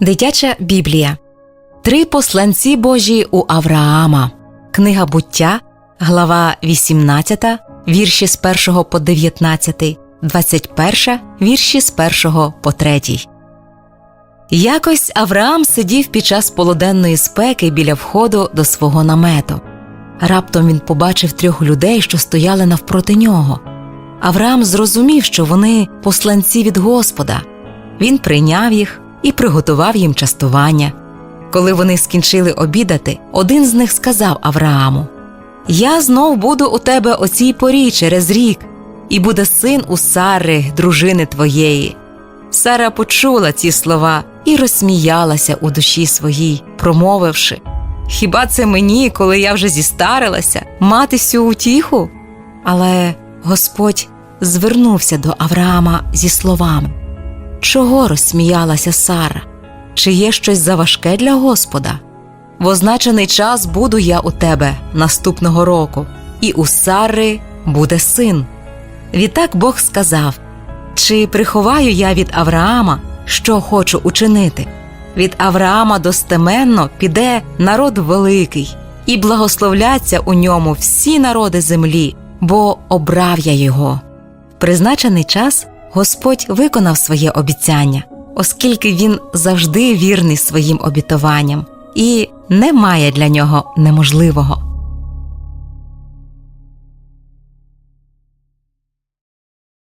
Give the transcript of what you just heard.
Дитяча Біблія. Три посланці Божі у Авраама. Книга буття, глава 18, вірші з 1 по 19, 21, вірші з 1 по 3. Якось Авраам сидів під час полуденної спеки біля входу до свого намету. Раптом він побачив трьох людей, що стояли навпроти нього. Авраам зрозумів, що вони посланці від Господа. Він прийняв їх і приготував їм частування. Коли вони скінчили обідати, один з них сказав Аврааму: Я знов буду у тебе о цій порі через рік, і буде син у Сари, дружини твоєї. Сара почула ці слова і розсміялася у душі своїй, промовивши: Хіба це мені, коли я вже зістарилася, мати сю утіху? Але Господь звернувся до Авраама зі словами: Чого розсміялася Сара? Чи є щось заважке для Господа? В означений час буду я у тебе наступного року, і у Сари буде син. Відтак Бог сказав: Чи приховаю я від Авраама, що хочу учинити? Від Авраама достеменно піде народ великий, і благословляться у ньому всі народи землі, бо обрав я його. Призначений час Господь виконав своє обіцяння, оскільки він завжди вірний своїм обітуванням і немає для нього неможливого.